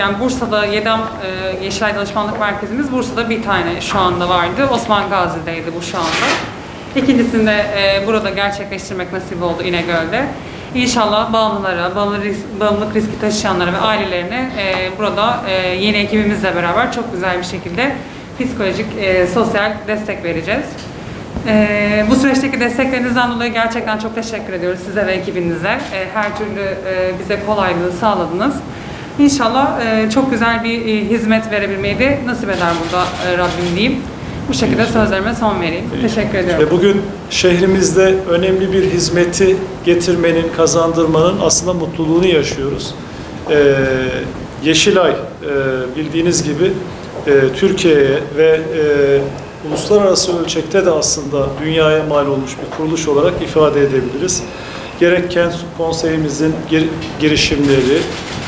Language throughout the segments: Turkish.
yani Bursa'da Yedem e, Yeşilay Danışmanlık Merkezimiz Bursa'da bir tane şu anda vardı. Osman Gazi'deydi bu şu anda. İkincisini de e, burada gerçekleştirmek nasip oldu İnegöl'de. İnşallah bağımlılara, bağımlı bağımlılık riski taşıyanlara ve ailelerine e, burada e, yeni ekibimizle beraber çok güzel bir şekilde psikolojik, e, sosyal destek vereceğiz. Ee, bu süreçteki desteklerinizden dolayı gerçekten çok teşekkür ediyoruz size ve ekibinize. Ee, her türlü e, bize kolaylığı sağladınız. İnşallah e, çok güzel bir e, hizmet verebilmeyi de nasip eder burada e, Rabbim diyeyim. Bu şekilde sözlerime son vereyim. Teşekkür ediyorum. Ve bugün şehrimizde önemli bir hizmeti getirmenin, kazandırmanın aslında mutluluğunu yaşıyoruz. Ee, Yeşilay e, bildiğiniz gibi e, Türkiye'ye ve e, uluslararası ölçekte de aslında dünyaya mal olmuş bir kuruluş olarak ifade edebiliriz. Gerek kent konseyimizin gir- girişimleri,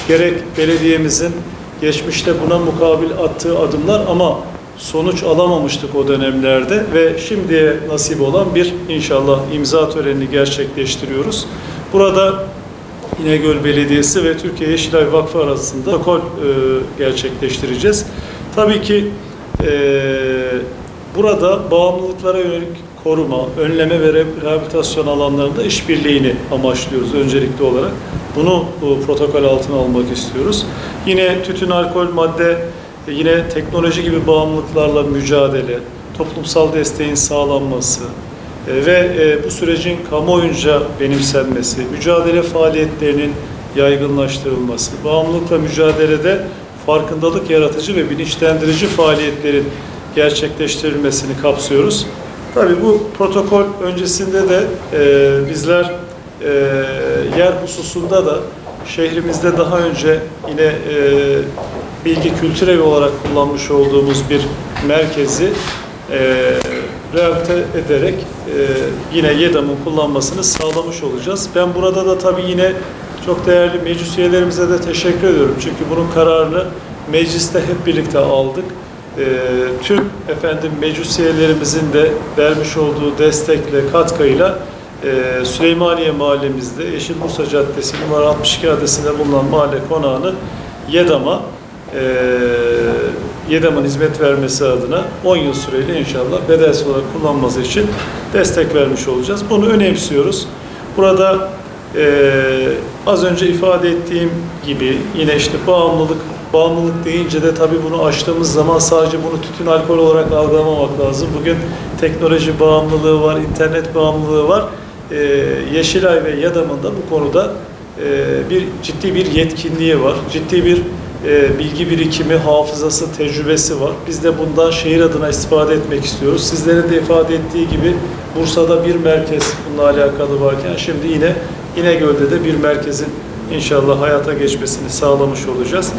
gerek belediyemizin geçmişte buna mukabil attığı adımlar ama sonuç alamamıştık o dönemlerde ve şimdiye nasip olan bir inşallah imza törenini gerçekleştiriyoruz. Burada İnegöl Belediyesi ve Türkiye Yeşilay Vakfı arasında protokol e, gerçekleştireceğiz. Tabii ki e, burada bağımlılıklara yönelik koruma, önleme ve re- rehabilitasyon alanlarında işbirliğini amaçlıyoruz öncelikli olarak. Bunu bu protokol altına almak istiyoruz. Yine tütün, alkol, madde, yine teknoloji gibi bağımlılıklarla mücadele, toplumsal desteğin sağlanması, e, ve e, bu sürecin kamuoyunca benimsenmesi, mücadele faaliyetlerinin yaygınlaştırılması, bağımlılıkla mücadelede farkındalık yaratıcı ve bilinçlendirici faaliyetlerin gerçekleştirilmesini kapsıyoruz. Tabii bu protokol öncesinde de e, bizler e, yer hususunda da şehrimizde daha önce yine e, bilgi kültür evi olarak kullanmış olduğumuz bir merkezi e, rehabilite ederek e, yine YEDAM'ın kullanmasını sağlamış olacağız. Ben burada da tabii yine çok değerli meclis üyelerimize de teşekkür ediyorum. Çünkü bunun kararını mecliste hep birlikte aldık. E, tüm efendim meclis üyelerimizin de vermiş olduğu destekle, katkıyla e, Süleymaniye mahallemizde Yeşil Bursa Caddesi numara 62 adresinde bulunan mahalle konağını YEDAM'a e, YEDAM'ın hizmet vermesi adına 10 yıl süreyle inşallah bedelsiz olarak kullanması için destek vermiş olacağız. Bunu önemsiyoruz. Burada e, az önce ifade ettiğim gibi yine işte bağımlılık, bağımlılık deyince de tabii bunu aştığımız zaman sadece bunu tütün alkol olarak algılamamak lazım. Bugün teknoloji bağımlılığı var, internet bağımlılığı var. E, Yeşilay ve YEDAM'ın da bu konuda e, bir ciddi bir yetkinliği var. Ciddi bir e, bilgi birikimi, hafızası, tecrübesi var. Biz de bundan şehir adına istifade etmek istiyoruz. Sizlerin de ifade ettiği gibi Bursa'da bir merkez bununla alakalı varken şimdi yine İnegöl'de de bir merkezin inşallah hayata geçmesini sağlamış olacağız.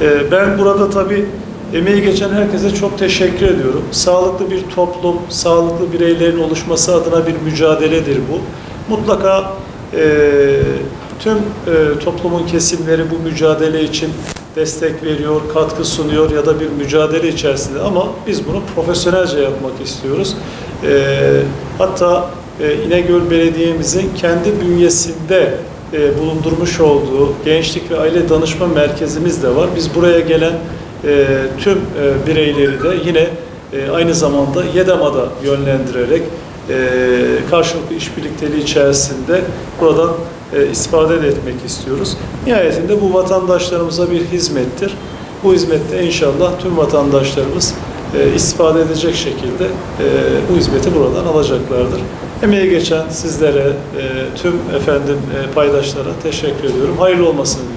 E, ben burada tabii emeği geçen herkese çok teşekkür ediyorum. Sağlıklı bir toplum, sağlıklı bireylerin oluşması adına bir mücadeledir bu. Mutlaka e, tüm e, toplumun kesimleri bu mücadele için destek veriyor, katkı sunuyor ya da bir mücadele içerisinde ama biz bunu profesyonelce yapmak istiyoruz. E, hatta e, İnegöl Belediye'mizin kendi bünyesinde e, bulundurmuş olduğu Gençlik ve Aile Danışma Merkezimiz de var. Biz buraya gelen e, tüm e, bireyleri de yine aynı zamanda YEDAM'a da yönlendirerek e, karşılıklı işbirlikteliği içerisinde buradan e, istifade de etmek istiyoruz. Nihayetinde bu vatandaşlarımıza bir hizmettir. Bu hizmette inşallah tüm vatandaşlarımız e, istifade edecek şekilde e, bu hizmeti buradan alacaklardır. Emeği geçen sizlere, e, tüm efendim e, paydaşlara teşekkür ediyorum. Hayırlı olmasını